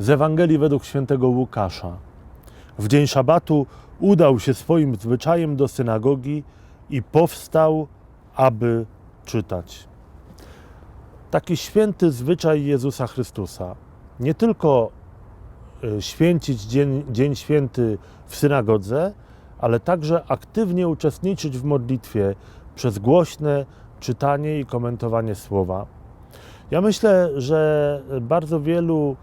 z Ewangelii według świętego Łukasza. W dzień szabatu udał się swoim zwyczajem do synagogi i powstał, aby czytać. Taki święty zwyczaj Jezusa Chrystusa. Nie tylko y, święcić dzień, dzień święty w synagodze, ale także aktywnie uczestniczyć w modlitwie przez głośne czytanie i komentowanie słowa. Ja myślę, że bardzo wielu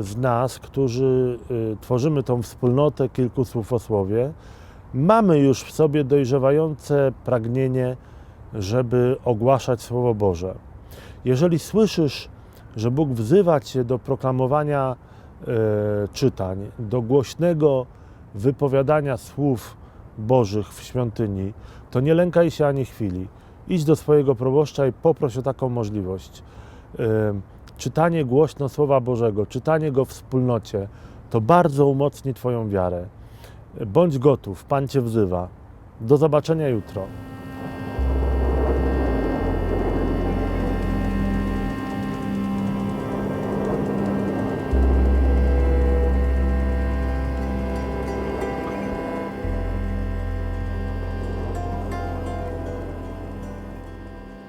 z nas, którzy y, tworzymy tą wspólnotę kilku słów o słowie, mamy już w sobie dojrzewające pragnienie, żeby ogłaszać Słowo Boże. Jeżeli słyszysz, że Bóg wzywa Cię do proklamowania e, czytań, do głośnego wypowiadania słów Bożych w świątyni, to nie lękaj się ani chwili. Idź do swojego proboszcza i poproś o taką możliwość. Czytanie głośno Słowa Bożego, czytanie go w wspólnocie, to bardzo umocni Twoją wiarę. Bądź gotów, Pan Cię wzywa. Do zobaczenia jutro.